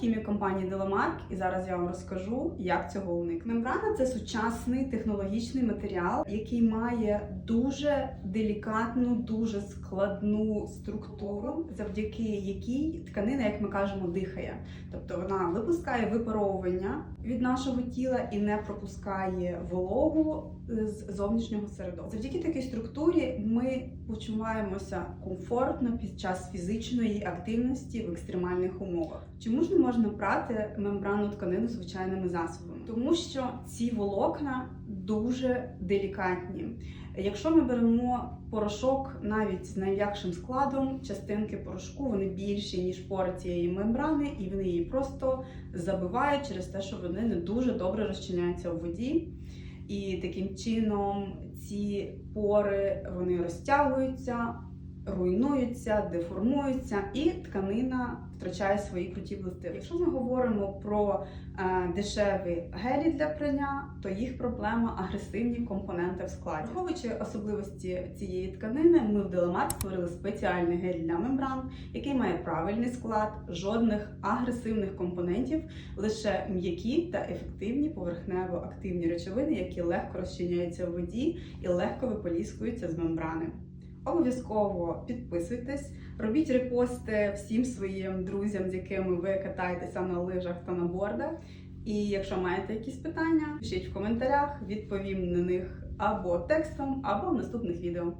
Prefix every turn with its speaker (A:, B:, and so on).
A: хімік компанії Деламарк, і зараз я вам розкажу, як цього уникнути. Мембрана це сучасний технологічний матеріал, який має дуже делікатну, дуже складну структуру, завдяки якій тканина, як ми кажемо, дихає. Тобто вона випускає випаровування від нашого тіла і не пропускає вологу з зовнішнього середовища. Завдяки такій структурі ми почуваємося комфортно під час фізичної активності в екстремальних умовах. Чому ж можна прати мембранну тканину звичайними засобами? Тому що ці волокна дуже делікатні. Якщо ми беремо порошок навіть з найм'якшим складом, частинки порошку вони більші ніж пори цієї мембрани, і вони її просто забивають через те, що вони не дуже добре розчиняються у воді. І таким чином ці пори вони розтягуються, руйнуються, деформуються, і тканина втрачає свої круті властивості. Якщо ми говоримо про е, дешеві гелі для прання, то їх проблема агресивні компоненти в складі. Враховуючи особливості цієї тканини, ми в Деламарк створили спеціальний гель для мембран, який має правильний склад, жодних агресивних компонентів, лише м'які та ефективні поверхнево-активні речовини, які легко розчиняються в воді і легко виполіскуються з мембрани. Обов'язково підписуйтесь, робіть репости всім своїм друзям, з якими ви катаєтеся на лижах та на бордах. І якщо маєте якісь питання, пишіть в коментарях, відповім на них або текстом, або в наступних відео.